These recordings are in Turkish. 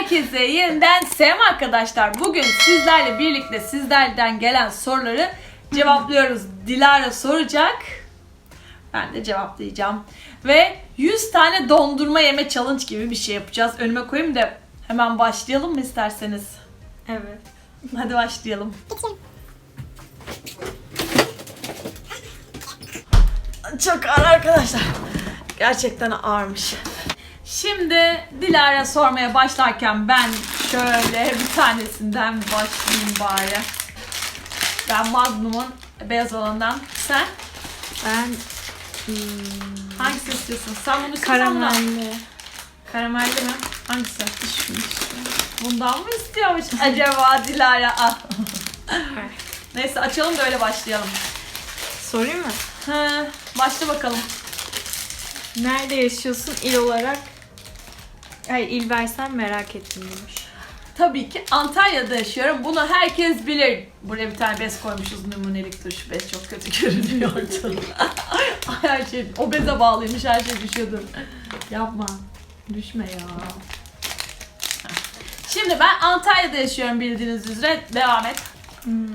Herkese yeniden selam arkadaşlar. Bugün sizlerle birlikte sizlerden gelen soruları cevaplıyoruz. Dilara soracak. Ben de cevaplayacağım. Ve 100 tane dondurma yeme challenge gibi bir şey yapacağız. Önüme koyayım da hemen başlayalım mı isterseniz? Evet. Hadi başlayalım. Çok ağır arkadaşlar. Gerçekten ağırmış. Şimdi Dilara sormaya başlarken ben şöyle bir tanesinden başlayayım bari. Ben Magnum'un beyaz olanından. Sen Ben hmm, hangisi istiyorsun? Sen bunu istiyorsan karamelli. Karamelli mi? Hangisi? Bundan mı istiyormuş acaba Dilara? Ah. Neyse açalım da öyle başlayalım. Sorayım mı? Ha, başla bakalım. Nerede yaşıyorsun il olarak? Ay il versen merak ettim demiş. Tabii ki Antalya'da yaşıyorum. Bunu herkes bilir. Buraya bir tane bez koymuşuz numunelik dur. Şu bez çok kötü görünüyordu. Ay her şey o beze bağlıymış her şey düşüyordu. Yapma. Düşme ya. Şimdi ben Antalya'da yaşıyorum bildiğiniz üzere. Devam et. Hmm.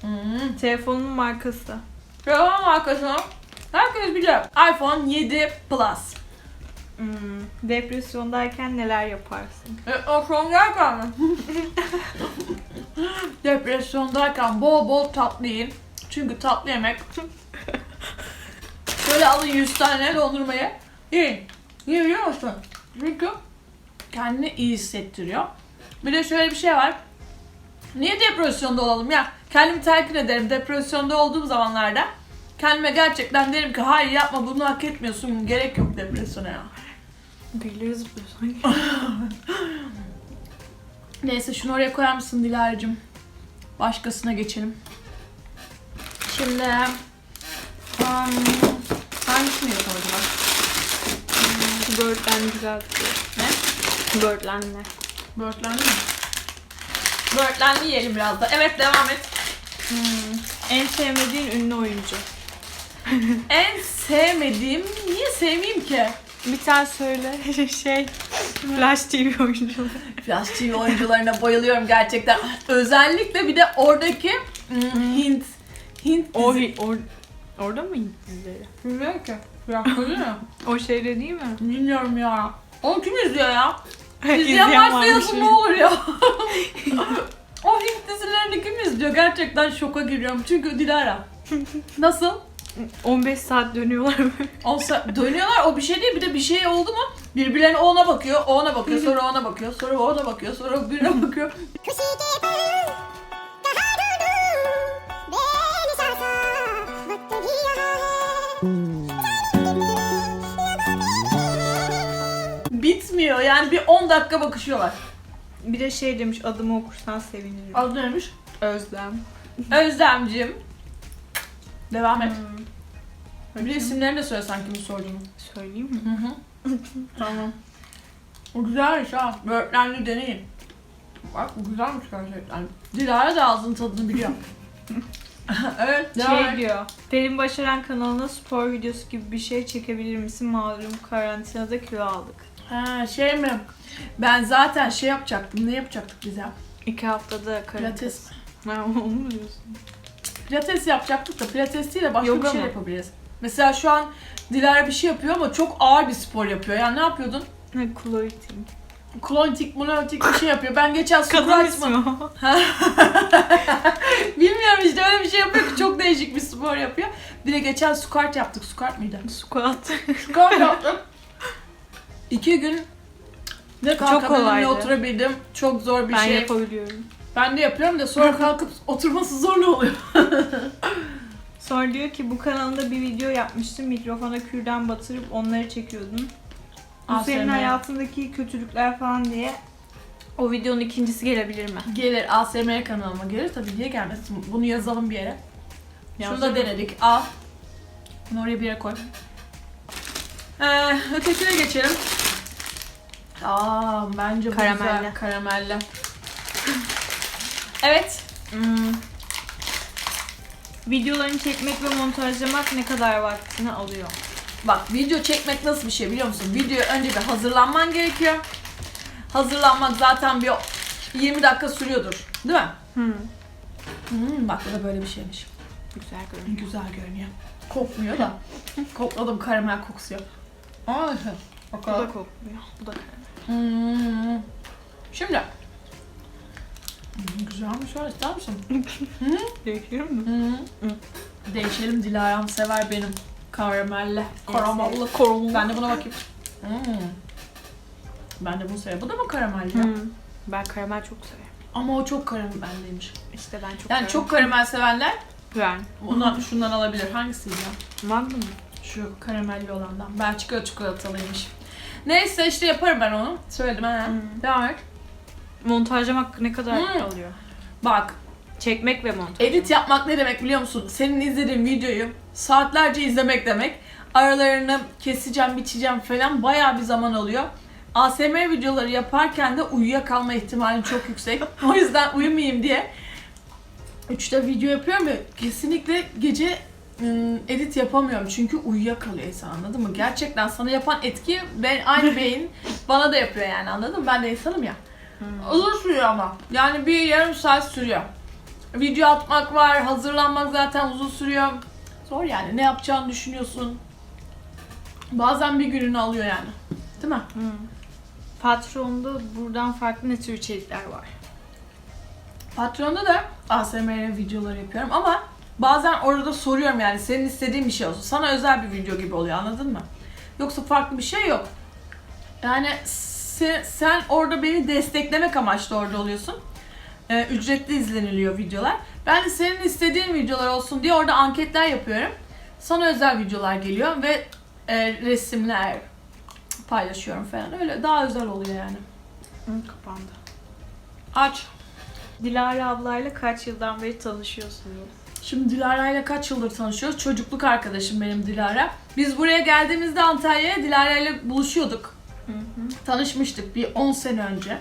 Hmm. Telefonun markası. Devam arkadaşlar. Herkes biliyor. iPhone 7 Plus. Hmm. Depresyondayken neler yaparsın? E, o son derken? Depresyondayken bol bol tatlı yiyin. Çünkü tatlı yemek. Şöyle alın 100 tane dondurmayı. Yiyin. Yiyin biliyor musun? Çünkü kendini iyi hissettiriyor. Bir de şöyle bir şey var. Niye depresyonda olalım ya? Kendimi telkin ederim depresyonda olduğum zamanlarda. Kendime gerçekten derim ki hayır yapma bunu hak etmiyorsun. Gerek yok depresyona ya. Biliriz bu sanki. Neyse şunu oraya koyar mısın Dilara'cığım? Başkasına geçelim. Şimdi um, hangisini yapalım acaba? Böğürtlen güzel duruyor. Ne? Böğürtlenler. Böğürtlenli mi? Böğürtlenli yiyelim biraz da. Evet devam et. Hmm. En sevmediğin ünlü oyuncu. En sevmediğim, niye sevmeyeyim ki? Bir tane söyle. şey. Flash TV oyuncuları. Flash TV oyuncularına bayılıyorum gerçekten. Özellikle bir de oradaki hmm, Hint. Hint O, dizi- or, orada mı dizileri? Bilmiyorum ki. Değil mi? O şeyde değil mi? Bilmiyorum ya. Onu kim izliyor ya? İzleyen varsa yazın ne olur ya. o Hint dizilerini kim izliyor? Gerçekten şoka giriyorum. Çünkü Dilara. Nasıl? 15 saat dönüyorlar böyle. Olsa dönüyorlar o bir şey değil bir de bir şey oldu mu birbirlerine ona bakıyor, ona bakıyor, sonra ona bakıyor, sonra ona bakıyor, sonra birine bakıyor. Bitmiyor yani bir 10 dakika bakışıyorlar. Bir de şey demiş adımı okursan sevinirim. Adı neymiş? Özlem. Özlemcim Devam et. Hmm. Bir de isimlerini de söylesen kimin sorduğunu. Söyleyeyim mi? Hı hı. tamam. O güzelmiş ha. Böğürtlenli deneyin. Bak bu güzelmiş gerçekten. Dilara da ağzının tadını biliyor. evet devam Şey et. diyor. Pelin Başaran kanalına spor videosu gibi bir şey çekebilir misin? Malum karantinada kilo aldık. Ha şey mi? Ben zaten şey yapacaktım. Ne yapacaktık biz ya? İki haftada karantina. Pilates. Ha, onu mu diyorsun? Pilates yapacaktık da pilates değil de başka Yoga bir şey mı? yapabiliriz. Mesela şu an Dilara bir şey yapıyor ama çok ağır bir spor yapıyor. Yani ne yapıyordun? Ha, Clothing. Klontik, monotik bir şey yapıyor. Ben geçen Kadın squat ismi o. Bilmiyorum işte öyle bir şey yapıyor ki çok değişik bir spor yapıyor. Bir de geçen squat yaptık. Squat mıydı? Squat. Squat yaptık. İki gün ne kalkabildim ne kolaydı. oturabildim. Çok zor bir ben şey. yapabiliyorum. Ben de yapıyorum da sonra kalkıp oturması zor oluyor. Sonra diyor ki bu kanalda bir video yapmıştım. Mikrofona kürdan batırıp onları çekiyordun. Bu ASMR. senin hayatındaki kötülükler falan diye. O videonun ikincisi gelebilir mi? Gelir ASMR kanalıma gelir tabii niye gelmesin. Bunu yazalım bir yere. Şunu da denedik. Al. Bunu oraya bir yere koy. Ee, ötekine geçelim. Aa bence bu Karamelli. güzel. Karamelli. Evet. Hmm. Videolarını çekmek ve montajlamak ne kadar vaktini alıyor? Bak video çekmek nasıl bir şey biliyor musun? Video önce bir hazırlanman gerekiyor. hazırlanmak zaten bir 20 dakika sürüyordur. Değil mi? Hı. Hmm, bak bu da böyle bir şeymiş. Güzel görünüyor. Güzel görünüyor. Kokmuyor da. Kokladım karamel kokusu yok. Ay, Bu bakalım. da kokmuyor. Bu da karamel. Hmm. Şimdi. Hmm, güzelmiş var ister misin? Değişiyor mu? Hmm. Değişelim Dilara'm sever benim karamelli, karamelli. Korunlu. Ben de buna bakayım. Hmm. Ben de bunu seviyorum. Bu da mı karamelli? Hı. Ben karamel çok severim. Ama o çok karamelliymiş. İşte ben çok Yani severim. çok karamel sevenler Ben. şundan alabilir. Hangisiydi ya? Magnum. Şu karamelli olandan. Belçika çikolatalıymış. Neyse işte yaparım ben onu. Söyledim ha. Hmm. Devam et. Montajlamak ne kadar Hmm. alıyor? Bak Çekmek ve montaj. edit yapmak ne demek biliyor musun? Senin izlediğin videoyu saatlerce izlemek demek. Aralarını keseceğim, biçeceğim falan bayağı bir zaman alıyor. ASMR videoları yaparken de uyuyakalma ihtimali çok yüksek. O yüzden uyumayayım diye 3'te video yapıyorum ve kesinlikle gece ım, edit yapamıyorum çünkü uyuyakalıyor insan anladın mı? Gerçekten sana yapan etki ben aynı beyin bana da yapıyor yani anladın mı? Ben de insanım ya. Hmm. Uzun sürüyor ama. Yani bir yarım saat sürüyor. Video atmak var, hazırlanmak zaten uzun sürüyor. Zor yani. Ne yapacağını düşünüyorsun. Bazen bir gününü alıyor yani. Değil mi? Hmm. Patron'da buradan farklı ne tür içerikler var? Patreon'da da ASMR videoları yapıyorum ama bazen orada soruyorum yani senin istediğin bir şey olsun. Sana özel bir video gibi oluyor anladın mı? Yoksa farklı bir şey yok. Yani sen, sen orada beni desteklemek amaçlı orada oluyorsun. Ee, ücretli izleniliyor videolar. Ben de senin istediğin videolar olsun diye orada anketler yapıyorum. Sana özel videolar geliyor ve e, resimler paylaşıyorum falan. Öyle daha özel oluyor yani. Hı, kapandı. Aç. Dilara ablayla kaç yıldan beri tanışıyorsunuz? Şimdi Dilara ile kaç yıldır tanışıyoruz? Çocukluk arkadaşım benim Dilara. Biz buraya geldiğimizde Antalya'ya Dilara ile buluşuyorduk. Hı hı. Tanışmıştık bir 10 sene önce.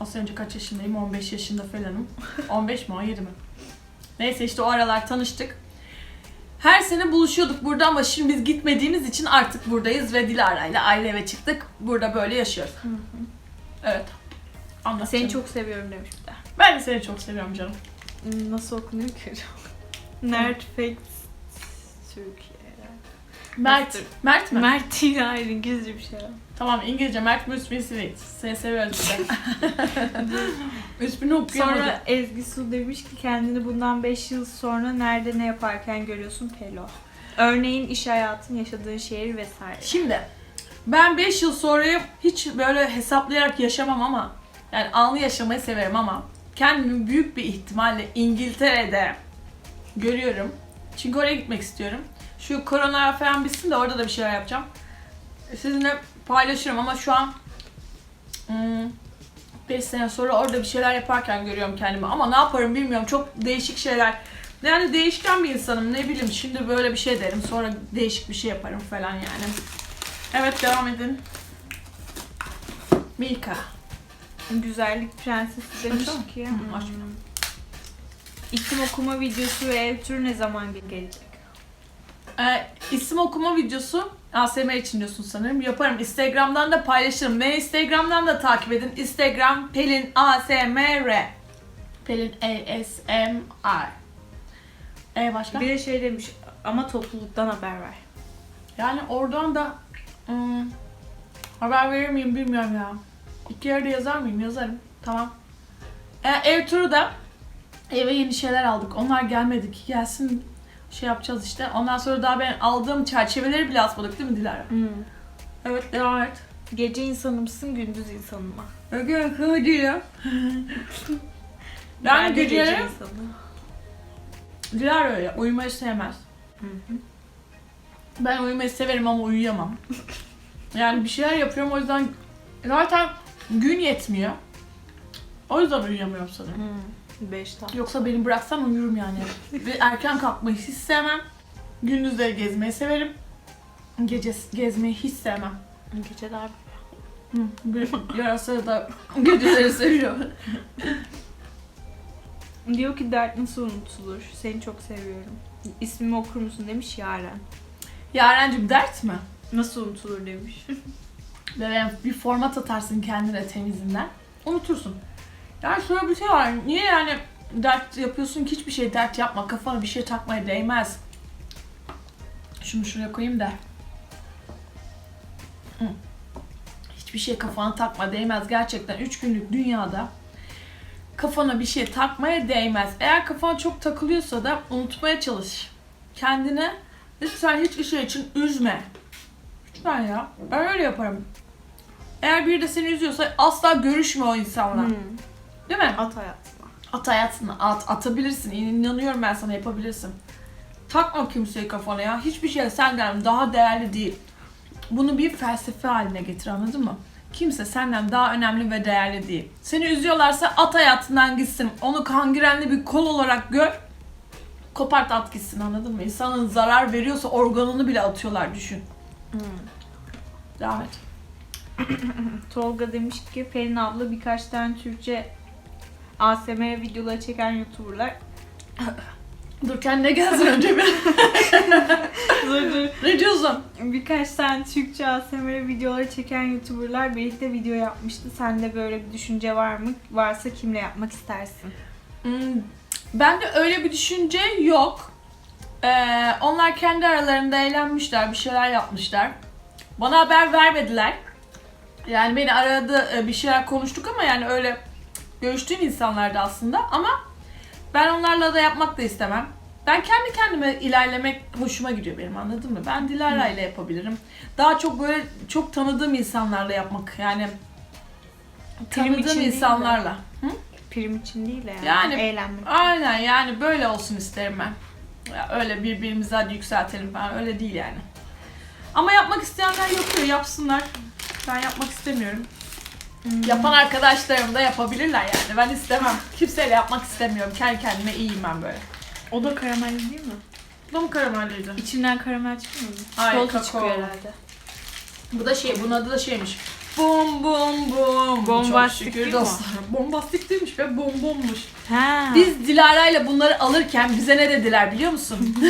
10 sene önce kaç yaşındayım? 15 yaşında falanım. 15 mi 17 mi? Neyse işte o aralar tanıştık. Her sene buluşuyorduk burada ama şimdi biz gitmediğimiz için artık buradayız ve Dilara ile ayrı eve çıktık. Burada böyle yaşıyoruz. Hı hı. Evet. Anlat Seni canım. çok seviyorum demiş bir de. Ben de seni çok seviyorum canım. Nasıl okunuyor ki? Nerd Facts Türkiye. Mert. Mert mi? Mert değil hayır İngilizce bir şey. Tamam İngilizce Mert Müsbin Sweet. Seni seviyoruz biz de. Okuyamadım. Sonra Ezgi Su demiş ki kendini bundan 5 yıl sonra nerede ne yaparken görüyorsun Pelo. Örneğin iş hayatın, yaşadığın şehir vesaire. Şimdi ben 5 yıl sonrayı hiç böyle hesaplayarak yaşamam ama yani anlı yaşamayı severim ama kendimi büyük bir ihtimalle İngiltere'de görüyorum. Çünkü oraya gitmek istiyorum. Şu korona falan bitsin de orada da bir şeyler yapacağım. Sizinle paylaşırım ama şu an 5 sene sonra orada bir şeyler yaparken görüyorum kendimi. Ama ne yaparım bilmiyorum. Çok değişik şeyler. Yani değişken bir insanım. Ne bileyim şimdi böyle bir şey derim. Sonra değişik bir şey yaparım falan yani. Evet devam edin. Milka. Güzellik prensesi demiş Açalım. ki Hı, hmm, isim okuma videosu ve ev turu ne zaman gelecek? Ee, isim okuma videosu ASMR için diyorsun sanırım. Yaparım. Instagram'dan da paylaşırım. Beni Instagram'dan da takip edin. Instagram Pelin ASMR. Pelin ASMR. E başka? Bir de şey demiş ama topluluktan haber ver. Yani oradan da hmm, haber verir miyim bilmiyorum ya. İki yerde yazar mıyım? Yazarım. Tamam. E, ev turu da eve yeni şeyler aldık. Onlar gelmedi ki gelsin şey yapacağız işte. Ondan sonra daha ben aldığım çerçeveleri bile asmadık değil mi Dilara? Hmm. Evet devam et. Gece insanı mısın, gündüz insanı mı? Ögü, hı Dilara. ben gece geceleri... Dilara öyle, uyumayı sevmez. Hı hı. Ben uyumayı severim ama uyuyamam. yani bir şeyler yapıyorum o yüzden zaten gün yetmiyor. O yüzden uyuyamıyorum sanırım. Hmm. 5 tane. Yoksa beni bıraksan uyurum yani. Ve erken kalkmayı hiç sevmem. Gündüzleri gezmeyi severim. Gece gezmeyi hiç sevmem. Geceler Hı, da geceleri seviyor. Diyor ki dert nasıl unutulur? Seni çok seviyorum. İsmimi okur musun demiş Yaren. Yarencim dert mi? Nasıl unutulur demiş. Bebeğim bir format atarsın kendine temizinden. Unutursun. Yani şöyle bir şey var. Niye yani dert yapıyorsun ki hiçbir şey dert yapma. Kafana bir şey takmaya değmez. Şunu şuraya koyayım da. Hiçbir şey kafana takma değmez. Gerçekten 3 günlük dünyada kafana bir şey takmaya değmez. Eğer kafana çok takılıyorsa da unutmaya çalış. Kendine lütfen hiçbir şey için üzme. Lütfen ya. Ben öyle yaparım. Eğer biri de seni üzüyorsa asla görüşme o insanla. Hmm. Değil mi? At hayatına. At hayatını at. Atabilirsin. İnanıyorum ben sana yapabilirsin. Takma kimseyi kafana ya. Hiçbir şey senden daha değerli değil. Bunu bir felsefe haline getir anladın mı? Kimse senden daha önemli ve değerli değil. Seni üzüyorlarsa at hayatından gitsin. Onu kangrenli bir kol olarak gör. Kopart at gitsin anladın mı? İnsanın zarar veriyorsa organını bile atıyorlar düşün. Hmm. Devam et. Tolga demiş ki Pelin abla birkaç tane Türkçe ASMR videoları çeken YouTuber'lar Dur kendine gelsin önce bir. dur dur. ne diyorsun? Birkaç tane Türkçe ASMR videoları çeken YouTuber'lar birlikte video yapmıştı. Sende böyle bir düşünce var mı? Varsa kimle yapmak istersin? Hmm, Bende öyle bir düşünce yok. Ee, onlar kendi aralarında eğlenmişler, bir şeyler yapmışlar. Bana haber vermediler. Yani beni aradı, e, bir şeyler konuştuk ama yani öyle görüştüğüm insanlardı aslında. Ama ben onlarla da yapmak da istemem. Ben kendi kendime ilerlemek hoşuma gidiyor benim anladın mı? Ben Dilara ile yapabilirim. Daha çok böyle çok tanıdığım insanlarla yapmak yani Prim için tanıdığım de. insanlarla. Prim için değil de yani. Yani- Eğlenmek. Aynen yani böyle olsun isterim ben. Ya öyle birbirimizi hadi yükseltelim falan öyle değil yani. Ama yapmak isteyenler yapıyor yapsınlar. Ben yapmak istemiyorum. Hmm. Yapan arkadaşlarım da yapabilirler yani. Ben istemem. Kimseyle yapmak istemiyorum. Kendi kendime iyiyim ben böyle. O da karamelli değil mi? Bu da mı karamelliydi? İçinden karamel çıkmıyor mu? Hayır, Çikolata kakao. çıkıyor herhalde. Bu da şey, bunun adı da şeymiş. Bum bum bum. Bombastik Çok şükür değil mi o? dostlar. Bombastik değilmiş be, bum bummuş. Ha. Biz Dilara ile bunları alırken bize ne dediler biliyor musun?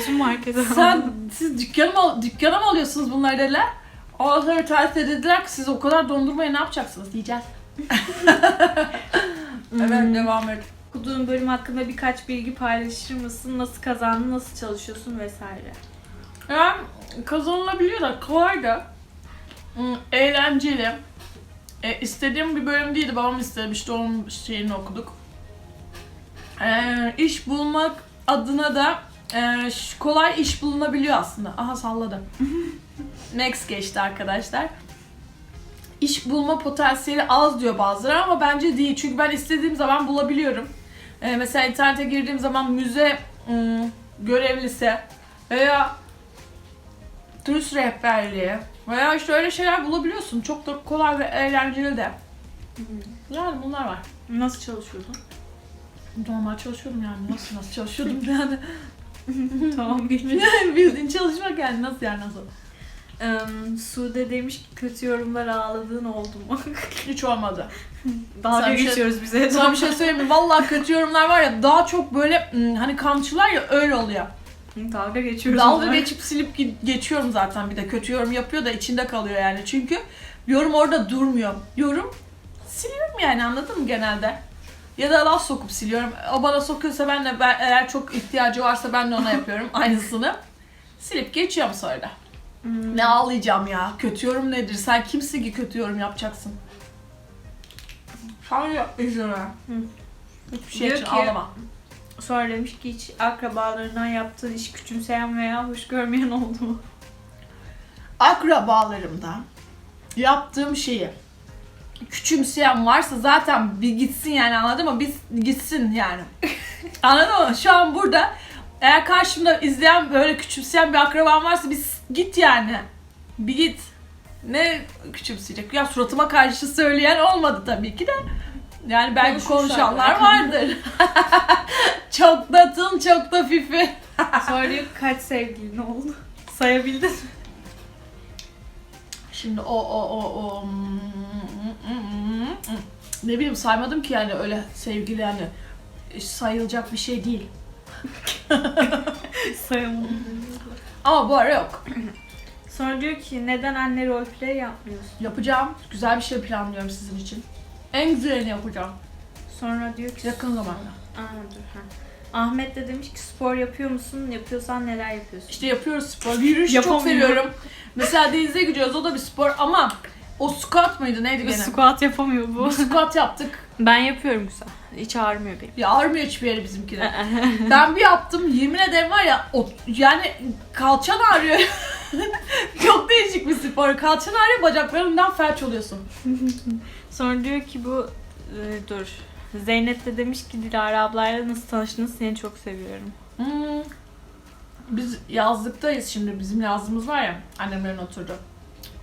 bütün markete Sen siz dükkana mı, al- dükkana mı alıyorsunuz bunları dediler. Sonra tarihte dediler ki siz o kadar dondurmayı ne yapacaksınız diyeceğiz. evet devam et. Okuduğun bölüm hakkında birkaç bilgi paylaşır mısın? Nasıl kazandın, nasıl çalışıyorsun vesaire. Yani kazanılabiliyor da kolay da hmm, eğlenceli. E, istediğim bir bölüm değildi. Babam istemişti. Onun şeyini okuduk. E, iş bulmak adına da e, kolay iş bulunabiliyor aslında. Aha salladım. Next geçti arkadaşlar. İş bulma potansiyeli az diyor bazıları ama bence değil. Çünkü ben istediğim zaman bulabiliyorum. E, mesela internete girdiğim zaman müze hmm, görevlisi veya turist rehberliği veya işte öyle şeyler bulabiliyorsun. Çok da kolay ve eğlenceli de. Yani bunlar var. Nasıl çalışıyordun? Normal çalışıyordum yani. Nasıl nasıl çalışıyordum yani. tamam geçmiş. Bildiğin çalışmak yani nasıl yani nasıl. Em, Sude demiş ki kötü yorumlara ağladığın oldu mu? Hiç olmadı. Dalga Sana bir şey- geçiyoruz bize. Sana bir şey söyleyeyim mi? Vallahi kötü yorumlar var ya daha çok böyle hmm, hani kamçılar ya öyle oluyor. Dalga geçiyoruz. Dalga ama. geçip silip gi- geçiyorum zaten bir de kötü yorum yapıyor da içinde kalıyor yani. Çünkü yorum orada durmuyor. Yorum siliyorum yani anladın mı genelde? Ya da laf sokup siliyorum. O bana sokuyorsa ben de ben, eğer çok ihtiyacı varsa ben de ona yapıyorum aynısını. Silip geçiyorum sonra da. Hmm. Ne ağlayacağım ya? Kötü yorum nedir? Sen kimsin ki kötü yorum yapacaksın? Sen yap izleme. Hiçbir şey Diyor için ki- ağlama. Sonra demiş ki hiç akrabalarından yaptığın iş küçümseyen veya hoş görmeyen oldu mu? akrabalarımda yaptığım şeyi küçümseyen varsa zaten bir gitsin yani anladın mı? Biz gitsin yani. anladın mı? Şu an burada eğer karşımda izleyen böyle küçümseyen bir akrabam varsa biz git yani. Bir git. Ne küçümseyecek? Ya suratıma karşı söyleyen olmadı tabii ki de. Yani belki konuşanlar vardır. çok da tın çok da fifi. Diyor kaç sevgilin oldu? Sayabildin mi? Şimdi o o o o ne bileyim saymadım ki yani öyle sevgili yani sayılacak bir şey değil. Sayamadım. Ama bu ara yok. Sonra diyor ki neden anne roleplay yapmıyorsun? Yapacağım. Güzel bir şey planlıyorum sizin için. En güzelini yapacağım. Sonra diyor ki Yakın zamanda. Dur, ha. Ahmet de demiş ki spor yapıyor musun? Yapıyorsan neler yapıyorsun? İşte yapıyoruz spor. Yürüyüş çok Yapamıyorum. seviyorum. Mesela denize gidiyoruz. O da bir spor ama o squat mıydı neydi gene? Squat yapamıyor bu. Squat yaptık. Ben yapıyorum güzel. Hiç ağrımıyor benim. Ya ağrımıyor hiçbir yeri bizimkiler. ben bir yaptım yemin ederim var ya o, yani kalçan ağrıyor. Çok değişik bir spor. Kalçan ağrıyor bacaklarından felç oluyorsun. Sonra diyor ki bu e, dur. Zeynep de demiş ki Dilara ablayla nasıl tanıştınız seni çok seviyorum. Hmm. Biz yazlıktayız şimdi. Bizim yazlığımız var ya annemlerin oturdu.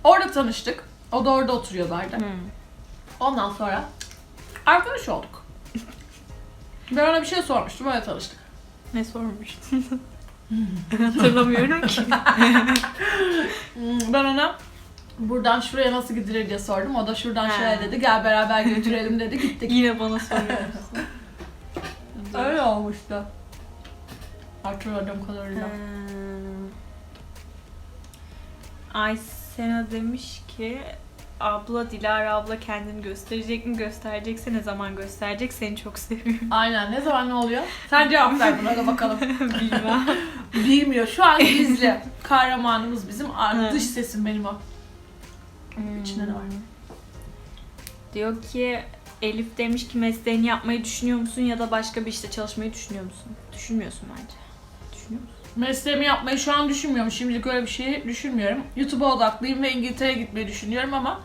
Orada tanıştık. O da orada oturuyorlardı. Hmm. Ondan sonra arkadaş olduk. Ben ona bir şey sormuştum. Öyle tanıştık. Ne sormuştun? Hatırlamıyorum ki. Hmm, Ben ona buradan şuraya nasıl gidilir diye sordum. O da şuradan şöyle dedi. Gel beraber götürelim dedi. Gittik. Yine bana soruyorsun. Öyle olmuştu. Hatırladığım kadarıyla. Hmm. Aysena demiş ki abla Dilara abla kendini gösterecek mi gösterecekse ne zaman gösterecek seni çok seviyorum. Aynen. Ne zaman ne oluyor? Sen cevap ver buna da bakalım. Bilmem. Bilmiyor. Şu an gizli. Kahramanımız bizim. Hı. Dış sesim benim o. İçinde ne var? Hmm. Diyor ki Elif demiş ki mesleğini yapmayı düşünüyor musun ya da başka bir işte çalışmayı düşünüyor musun? Düşünmüyorsun bence. Düşünüyor musun? Mesleğimi yapmayı şu an düşünmüyorum. Şimdilik öyle bir şey düşünmüyorum. YouTube'a odaklıyım ve İngiltere'ye gitmeyi düşünüyorum ama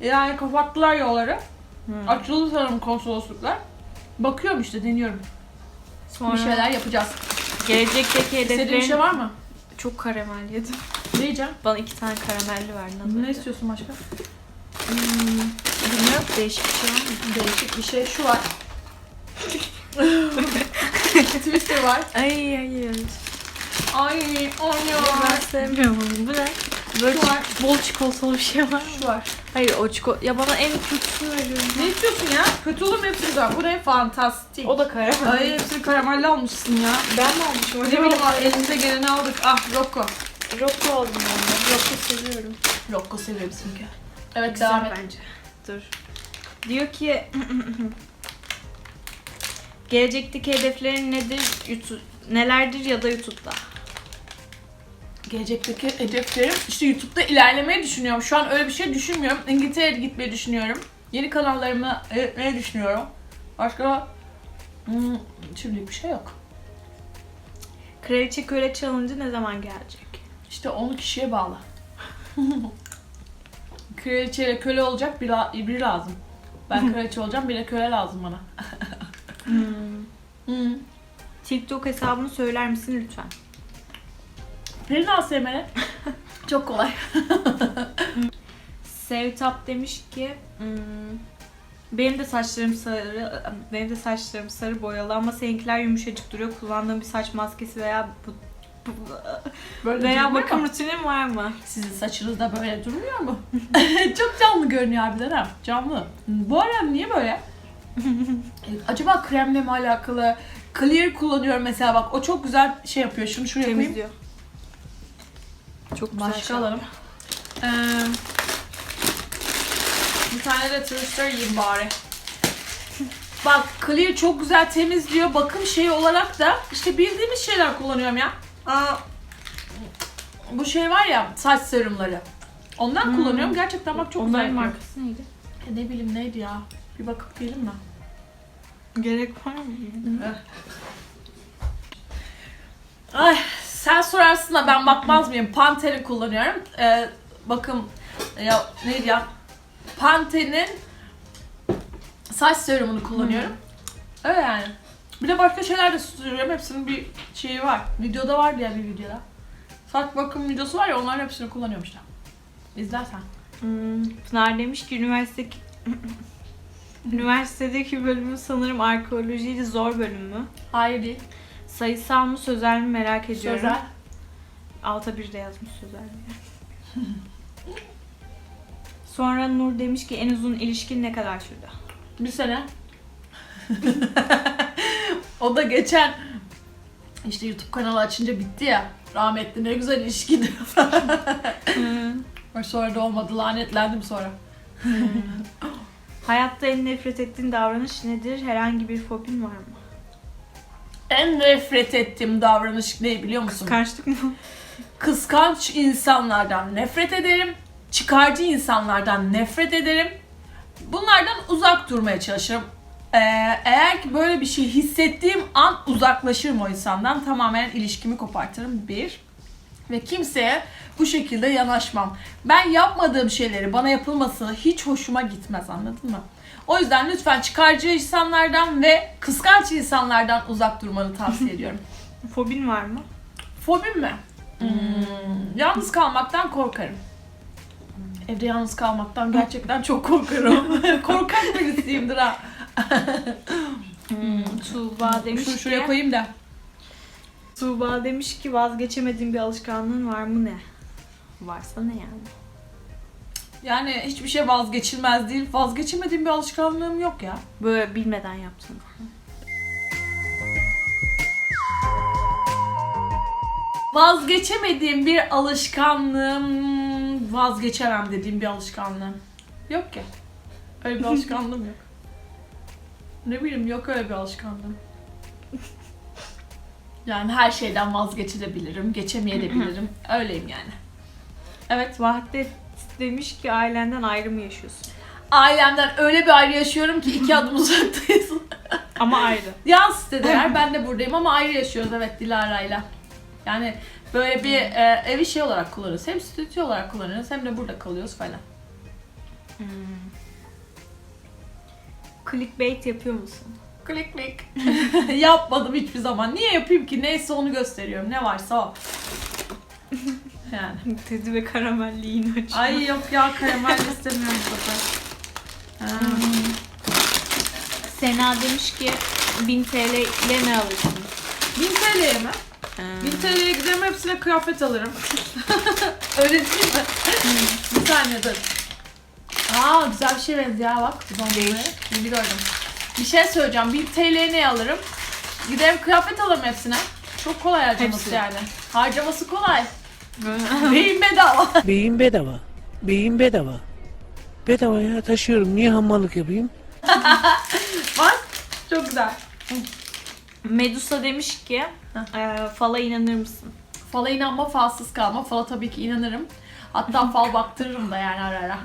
yani kapattılar yolları. Hmm. Açıldı sanırım konsolosluklar. Bakıyorum işte deniyorum. Sonra Bir şeyler yapacağız. gelecekteki İstediğin bir hedeflerin şey var mı? çok karamel yedim. Ne yiyeceğim? Bana iki tane karamelli az Ne önce. istiyorsun başka? Hmm, bilmiyorum değişik bir şey var mı? Değişik bir şey şu var. Twister var. Ay ay ay. Ay Ben oynuyor. sevmiyorum onu. Bu ne? Böyle Şu var. bol çikolatalı bir şey var mı? Şu var. Hayır o çikolata... Ya bana en kötüsünü veriyorsun. Ne istiyorsun ya? Kötü olur mu hepsi güzel. Bu ne? Fantastik. O da karamel. Ay hepsini karamelli almışsın ya. Ben mi almışım? Ne bileyim elimize geleni aldık. Ah Rocco. Rocco aldım ben de. Rocco seviyorum. Rocco seviyor bizimki. Evet Güzel devam et. bence. Dur. Diyor ki gelecekteki hedeflerin nedir? YouTube, nelerdir ya da YouTube'da? Gelecekteki hedeflerim işte YouTube'da ilerlemeyi düşünüyorum. Şu an öyle bir şey düşünmüyorum. İngiltere'ye gitmeyi düşünüyorum. Yeni kanallarımı eritmeyi düşünüyorum. Başka hmm, şimdilik bir şey yok. Kraliçe Köle Challenge'ı ne zaman gelecek? İşte onu kişiye bağlı. Kraliçeyle köle olacak biri, biri lazım. Ben kraliçe olacağım, bir de köle lazım bana. Hmm. TikTok hesabını söyler misin lütfen? Pelin ASMR. Çok kolay. Sevtap demiş ki hmm, benim de saçlarım sarı, benim de saçlarım sarı boyalı ama seninkiler yumuşacık duruyor. Kullandığım bir saç maskesi veya bu, bu- Böyle veya bakım mu? rutinin var mı? Sizin saçınız da böyle durmuyor mu? Çok canlı görünüyor harbiden ha. Canlı. Bu ara niye böyle? Acaba kremle mi alakalı? Clear kullanıyorum mesela bak o çok güzel şey yapıyor. Şunu şuraya koyayım. Temizliyor. Çok güzel Başka şey. alalım. Ee, bir tane de Twister yiyeyim bari. Bak Clear çok güzel temizliyor. Bakım şeyi olarak da işte bildiğimiz şeyler kullanıyorum ya. Aa, bu şey var ya saç serumları. Ondan Hmm. kullanıyorum. Gerçekten bak çok güzel. Onların markası neydi? E, ne bileyim neydi ya. Bir bakıp gelin mi? Gerek var mı? Ay sen sorarsın da ben bakmaz mıyım? Pantene'i kullanıyorum. Ee, bakım ya neydi ya? Pantene'in saç serumunu kullanıyorum. Öyle yani. Bir de başka şeyler de sürüyorum. Hepsinin bir şeyi var. Videoda var diye bir videoda. Saç bakım videosu var ya onların hepsini kullanıyorum işte. İzlersen. Hmm, Pınar demiş ki üniversitedeki Üniversitedeki bölümü sanırım arkeolojiydi zor bölüm mü? Hayır değil. Sayısal mı sözel mi merak ediyorum. Sözel. Alta bir de yazmış sözel diye. Sonra Nur demiş ki en uzun ilişkin ne kadar sürdü? Bir sene. o da geçen İşte YouTube kanalı açınca bitti ya. Rahmetli ne güzel ilişkiydi. sonra da olmadı lanetlendim sonra. Hayatta en nefret ettiğin davranış nedir? Herhangi bir fobin var mı? En nefret ettiğim davranış ne biliyor musun? Kıskançlık mı? Kıskanç insanlardan nefret ederim. Çıkarcı insanlardan nefret ederim. Bunlardan uzak durmaya çalışırım. Ee, eğer ki böyle bir şey hissettiğim an uzaklaşırım o insandan. Tamamen ilişkimi kopartırım. Bir. Ve kimseye bu şekilde yanaşmam. Ben yapmadığım şeyleri bana yapılması hiç hoşuma gitmez anladın mı? O yüzden lütfen çıkarcı insanlardan ve kıskanç insanlardan uzak durmanı tavsiye ediyorum. Fobin var mı? Fobim mi? Hmm, yalnız kalmaktan korkarım. Evde yalnız kalmaktan gerçekten çok korkarım. Korkak birisiyimdir ha. Tuğba demiş Şunu ki... şuraya koyayım da. Tuğba demiş ki vazgeçemediğin bir alışkanlığın var mı ne? Varsa ne yani? Yani hiçbir şey vazgeçilmez değil. Vazgeçemediğim bir alışkanlığım yok ya. Böyle bilmeden yaptın. Vazgeçemediğim bir alışkanlığım, vazgeçemem dediğim bir alışkanlığım. Yok ki. Öyle bir alışkanlığım yok. Ne bileyim yok öyle bir alışkanlığım. Yani her şeyden vazgeçebilirim, geçemeyebilirim. Öyleyim yani. Evet. Vahdet demiş ki ailenden ayrı mı yaşıyorsun? Ailemden öyle bir ayrı yaşıyorum ki iki adım uzaktayız. Ama ayrı. Yan sitedeler, ben de buradayım ama ayrı yaşıyoruz evet Dilara'yla. Yani böyle bir e, evi şey olarak kullanıyoruz. Hem stüdyo olarak kullanıyoruz hem de burada kalıyoruz falan. Hmm. Clickbait yapıyor musun? Klik klik. Yapmadım hiçbir zaman. Niye yapayım ki? Neyse onu gösteriyorum. Ne varsa o. Yani. Tedi ve karamelli yine açıyor. Ay yok ya karamel istemiyorum bu sefer. Ha. Sena demiş ki 1000 TL ile ne alırsın? 1000 TL'ye mi? 1000 TL'ye giderim hepsine kıyafet alırım. Öyle değil mi? bir saniye dur. Aa güzel bir şey benziyor ha, bak. Dondurmaya. Yeni gördüm. Bir şey söyleyeceğim. 1000 TL'ye ne alırım? Giderim kıyafet alırım hepsine. Çok kolay harcaması Hepsi. yani. Harcaması kolay. Beyin bedava. Beyin bedava. Beyin bedava. Bedava ya taşıyorum. Niye hammallık yapayım? Bak. Çok güzel. Medusa demiş ki e, fala inanır mısın? Fala inanma, falsız kalma. Fala tabii ki inanırım. Hatta fal baktırırım da yani ara ara.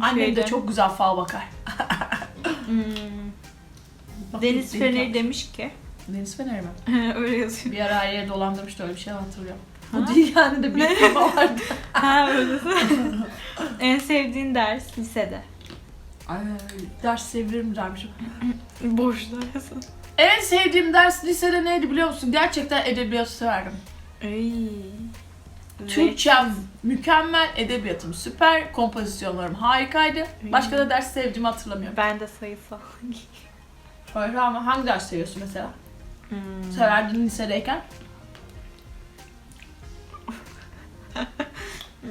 Annem de çok güzel fal bakar. Hmm. Deniz Feneri mi? demiş ki Deniz Feneri mi? öyle yazıyor. Bir ara her yere dolandırmıştı öyle bir şey hatırlıyorum. O değil yani de bir firma vardı. ha öyle. en sevdiğin ders lisede. Ay, ders severim dermişim. Boş ders. En sevdiğim ders lisede neydi biliyor musun? Gerçekten edebiyatı severdim. Ay. Türkçem mükemmel, edebiyatım süper, kompozisyonlarım harikaydı. Başka da ders sevdiğimi hatırlamıyorum. Ben de sayısal. Öyle ama hangi ders seviyorsun mesela? Hmm. Severdin lisedeyken?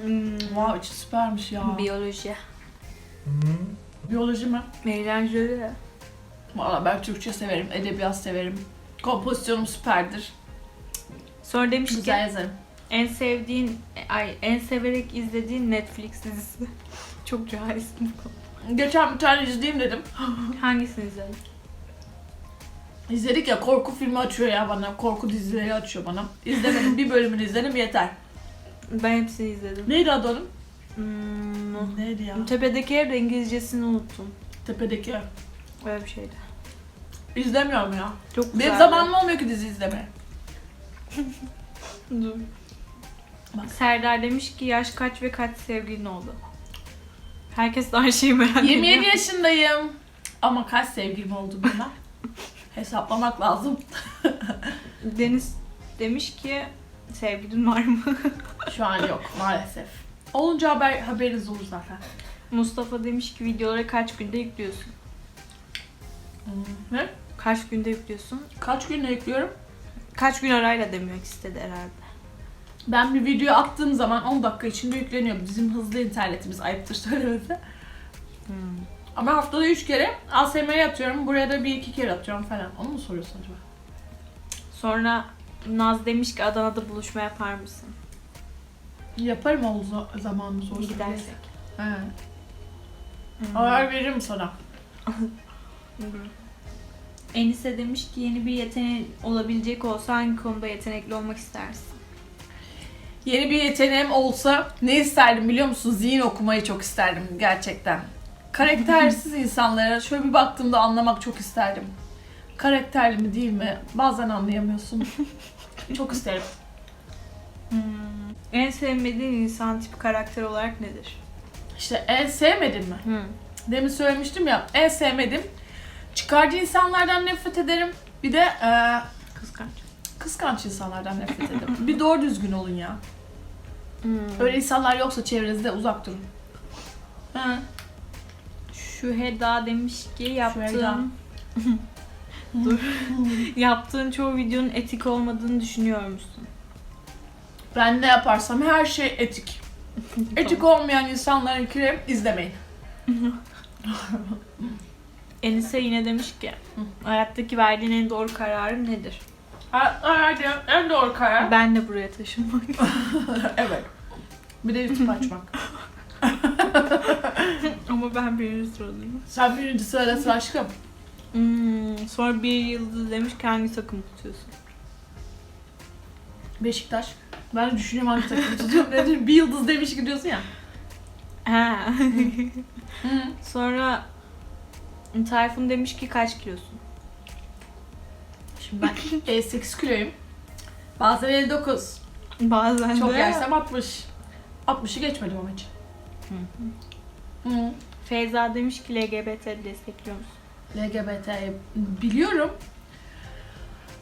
Hmm. Wow, içi süpermiş ya. Biyoloji. Biyoloji mi? Eğlenceli. Valla ben Türkçe severim, edebiyat severim. Kompozisyonum süperdir. Sonra demiş Güzel ki yazarım. en sevdiğin, ay en severek izlediğin Netflix dizisi. Çok cahilsin bu konuda. Geçen bir tane izleyeyim dedim. Hangisini izledin? İzledik ya korku filmi açıyor ya bana. Korku dizileri açıyor bana. İzlemedim bir bölümünü izledim yeter. Ben hepsini izledim. Neydi adı onun? Hmm. Neydi ya? Tepedeki ev de İngilizcesini unuttum. Tepedeki. Öyle bir şeydi. İzlemiyorum ya. Çok güzeldi. Benim zamanım olmuyor ki dizi izlemeye. Dur. Serdar demiş ki yaş kaç ve kaç sevgilin oldu? Herkes de aynı şeyi merak ediyor. 27 yaşındayım. Ama kaç sevgilim oldu bilmem. Hesaplamak lazım. Deniz demiş ki sevgilin var mı? Şu an yok maalesef. Olunca haber haberiniz olur zaten. Mustafa demiş ki videoları kaç günde yüklüyorsun? Ne? Kaç günde yüklüyorsun? Kaç gün ekliyorum? Kaç gün arayla demek istedi herhalde. Ben bir video attığım zaman 10 dakika içinde yükleniyor. Bizim hızlı internetimiz ayıptır söylemesi. Hmm. Ama haftada 3 kere ASMR'ye atıyorum. Buraya da bir iki kere atıyorum falan. Onu mu soruyorsun acaba? Sonra Naz demiş ki Adana'da buluşma yapar mısın? Yaparım o za- zamanımız olsun. Gidersek. He. Hmm. Haber veririm sana. Enise demiş ki yeni bir yeteneğin olabilecek olsa hangi konuda yetenekli olmak istersin? Yeni bir yeteneğim olsa ne isterdim biliyor musun? Zihin okumayı çok isterdim gerçekten. Karaktersiz insanlara şöyle bir baktığımda anlamak çok isterdim. Karakterli mi değil mi? Bazen anlayamıyorsun. çok isterim. Hmm. En sevmediğin insan tipi karakter olarak nedir? İşte en sevmedim mi? Hmm. Demin söylemiştim ya en sevmedim. Çıkarcı insanlardan nefret ederim. Bir de eee, Kıskanç. kıskanç insanlardan nefret ederim. bir doğru düzgün olun ya. Hmm. Öyle insanlar yoksa çevrenizde uzak durun. Hı. Şu Heda demiş ki Heda. yaptığın Dur. yaptığın çoğu videonun etik olmadığını düşünüyor musun? Ben ne yaparsam her şey etik. Etik olmayan insanlarınkini izlemeyin. Enise yine demiş ki hayattaki verdiğin en doğru kararın nedir? Hadi en doğru karar. Ben de buraya taşınmak. evet. Bir de YouTube açmak. Ama ben birinci sıradayım. Sen birinci sıradasın aşkım. Hmm, sonra bir yıldız demiş ki hangi takım tutuyorsun? Beşiktaş. Ben de düşünüyorum hangi takımı tutuyorum. Nedir? Bir yıldız demiş gidiyorsun ya. Ha. Sonra Tayfun demiş ki kaç kilosun? Şimdi ben 58 kiloyum. Bazen 59. Bazen Çok de. yersem 60. 60'ı geçmedim ama hiç. Hı. Feyza demiş ki LGBT destekliyor musun? LGBT biliyorum.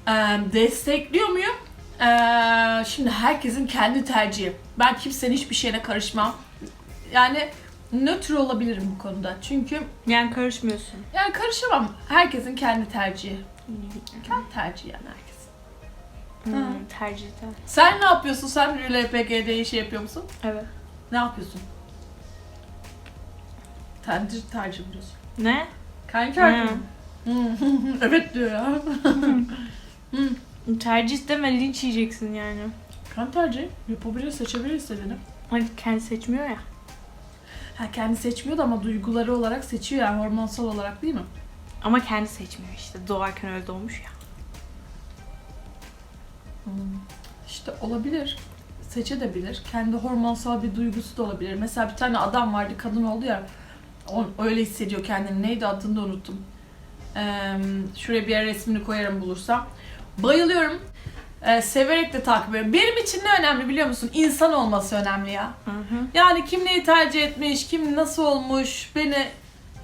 Ee, destekliyor muyum? Ee, şimdi herkesin kendi tercihi. Ben kimsenin hiçbir şeyine karışmam. Yani nötr olabilirim bu konuda. Çünkü Yani karışmıyorsun. yani karışamam. Herkesin kendi tercihi. Kendi tercihi yani herkesin. Hmm, tercihten. Sen ne yapıyorsun? Sen LPG'de şey yapıyor musun? Evet. Ne yapıyorsun? Tercih tercih biliyorsun. Ne? Kendi tercih. evet diyor ya. Tercih deme linç yiyeceksin yani. Kendi tercih. Yapabilir, seçebilir istediğini. Hani kendi seçmiyor ya. Ha kendi seçmiyor da ama duyguları olarak seçiyor yani hormonsal olarak değil mi? Ama kendi seçmiyor işte. Doğarken öyle doğmuş ya. İşte olabilir. Seçebilir. Kendi hormonsal bir duygusu da olabilir. Mesela bir tane adam vardı, kadın oldu ya. O öyle hissediyor kendini. Neydi adını da unuttum. Ee, şuraya bir yer resmini koyarım bulursam. Bayılıyorum. Ee, severek de takip ediyorum. Benim için ne önemli biliyor musun? İnsan olması önemli ya. Hı hı. Yani kim neyi tercih etmiş, kim nasıl olmuş beni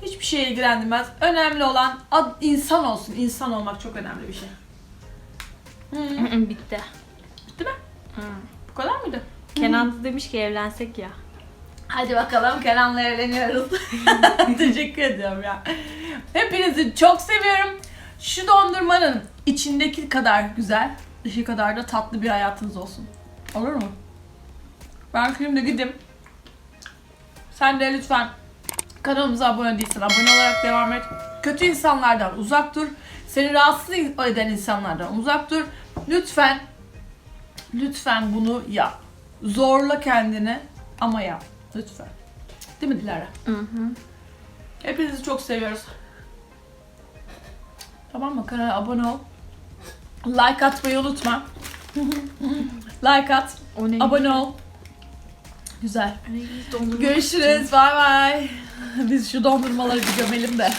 hiçbir şey ilgilendirmez. Önemli olan ad, insan olsun. İnsan olmak çok önemli bir şey. Hı, Bitti. Bitti mi? Hı. bu kadar mıydı? Kenan da demiş ki evlensek ya. Hadi bakalım Kenan'la evleniyoruz. Teşekkür ediyorum ya. Hepinizi çok seviyorum. Şu dondurmanın içindeki kadar güzel, dışı kadar da tatlı bir hayatınız olsun. Olur mu? Ben şimdi gideyim. Sen de lütfen kanalımıza abone değilsen abone olarak devam et. Kötü insanlardan uzak dur. Seni rahatsız eden insanlardan uzak dur. Lütfen lütfen bunu yap. Zorla kendini ama yap. Lütfen. Değil mi Dilara? Hı hı. Hepinizi çok seviyoruz. Tamam mı? Kanala abone ol. Like atmayı unutma. like at. O ne? Abone ol. Güzel. Görüşürüz. Bay bay. Biz şu dondurmaları bir gömelim de.